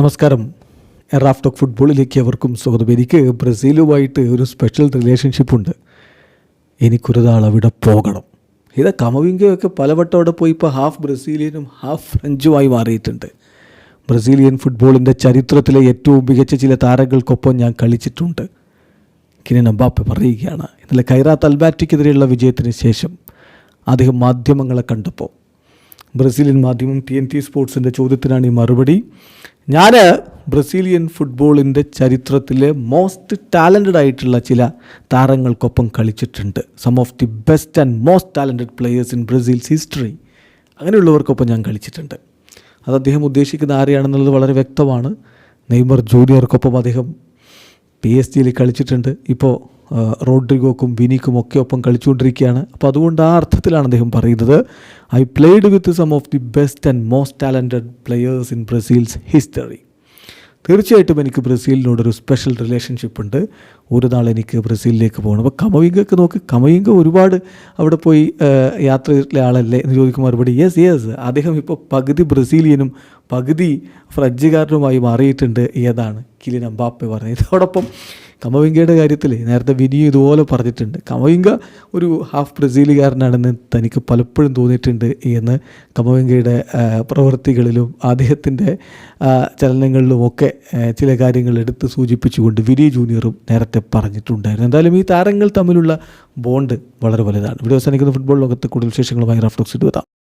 നമസ്കാരം. എറാഫ് ടോക്ക് ഫുട്ബോളിലേക്ക് അവർക്കും സ്വാഗതം. എനിക്ക് ബ്രസീലുമായിട്ട് ഒരു സ്പെഷ്യൽ റിലേഷൻഷിപ്പ് ഉണ്ട്. എനിക്കൊരു അവിടെ പോകണം. ഇത് കമവിങ്കയൊക്കെ പലവട്ടം അവിടെ പോയി ഇപ്പോൾ ഹാഫ് ബ്രസീലിയനും ഹാഫ് ഫ്രഞ്ചുമായി മാറിയിട്ടുണ്ട്. ബ്രസീലിയൻ ഫുട്ബോളിന്റെ ചരിത്രത്തിലെ ഏറ്റവും മികച്ച ചില താരങ്ങൾക്കൊപ്പം ഞാൻ കളിച്ചിട്ടുണ്ട്. കിനി അമ്പാപ്പെ പറയുകയാണ് ഇന്നലെ കൈറാത്ത് അൽബാറ്റിക്കെതിരെയുള്ള വിജയത്തിന് ശേഷം അദ്ദേഹം മാധ്യമങ്ങളെ കണ്ടപ്പോൾ ബ്രസീലിയൻ മാധ്യമം ടി എൻ ടി സ്പോർട്സിന്റെ ചോദ്യത്തിനാണ് ഈ മറുപടി. ഞാൻ ബ്രസീലിയൻ ഫുട്ബോളിന്റെ ചരിത്രത്തിലെ മോസ്റ്റ് ടാലന്റഡ് ആയിട്ടുള്ള ചില താരങ്ങൾക്കൊപ്പം കളിച്ചിട്ടുണ്ട്. Some of the best and most talented players in Brazil's history അങ്ങനെയുള്ളവർക്കൊപ്പം ഞാൻ കളിച്ചിട്ടുണ്ട്. അത് അദ്ദേഹം ഉദ്ദേശിക്കുന്ന ആരെയാണെന്നുള്ളത് വളരെ വ്യക്തമാണ്. നെയ്മർ ജൂനിയർക്കൊപ്പം അദ്ദേഹം പി എസ് ജിയിൽ കളിച്ചിട്ടുണ്ട്. ഇപ്പോൾ റോഡ്രിഗോക്കും വിനിക്കും ഒക്കെ ഒപ്പം കളിച്ചുകൊണ്ടിരിക്കുകയാണ്. അപ്പോൾ അതുകൊണ്ട് ആ അർത്ഥത്തിലാണ് അദ്ദേഹം പറയുന്നത് I played with some of the best and most talented players in Brazil's history തീർച്ചയായിട്ടും എനിക്ക് ബ്രസീലിനോടൊരു സ്പെഷ്യൽ റിലേഷൻഷിപ്പ് ഉണ്ട്. ഒരു നാൾ എനിക്ക് ബ്രസീലിലേക്ക് പോകണം. അപ്പോൾ കമവിംഗൊക്കെ നോക്ക് കമവിംഗ ഒരുപാട് അവിടെ പോയി യാത്ര ചെയ്തിട്ടുള്ള ആളല്ലേ എന്ന് ചോദിക്കും മറുപടി. യെസ് യെസ് അദ്ദേഹം ഇപ്പോൾ പകുതി ബ്രസീലിയനും പകുതി ഫ്രഞ്ചുകാരനുമായി മാറിയിട്ടുണ്ട് ഏതാണ്? കിലിൻ അമ്പാപ്പെ പറഞ്ഞത്. ഇതോടൊപ്പം കമവിംഗയുടെ കാര്യത്തിൽ നേരത്തെ വിനിയും ഇതുപോലെ പറഞ്ഞിട്ടുണ്ട്. കമവിംഗ ഒരു ഹാഫ് ബ്രസീലുകാരനാണെന്ന് തനിക്ക് പലപ്പോഴും തോന്നിയിട്ടുണ്ട് എന്ന് കമവിംഗയുടെ പ്രവൃത്തികളിലും അദ്ദേഹത്തിന്റെ ചലനങ്ങളിലും ഒക്കെ ചില കാര്യങ്ങൾ എടുത്ത് സൂചിപ്പിച്ചുകൊണ്ട് വിനി ജൂനിയറും നേരത്തെ പറഞ്ഞിട്ടുണ്ടായിരുന്നു. എന്തായാലും ഈ താരങ്ങൾ തമ്മിലുള്ള ബോണ്ട് വളരെ വലുതാണ്. ഇവിടെ അവസാനിക്കുന്ന ഫുട്ബോൾ ലോകത്ത് കൂടുതൽ വിശേഷങ്ങളുമായി റഫ്ലോക്സ് എത്താം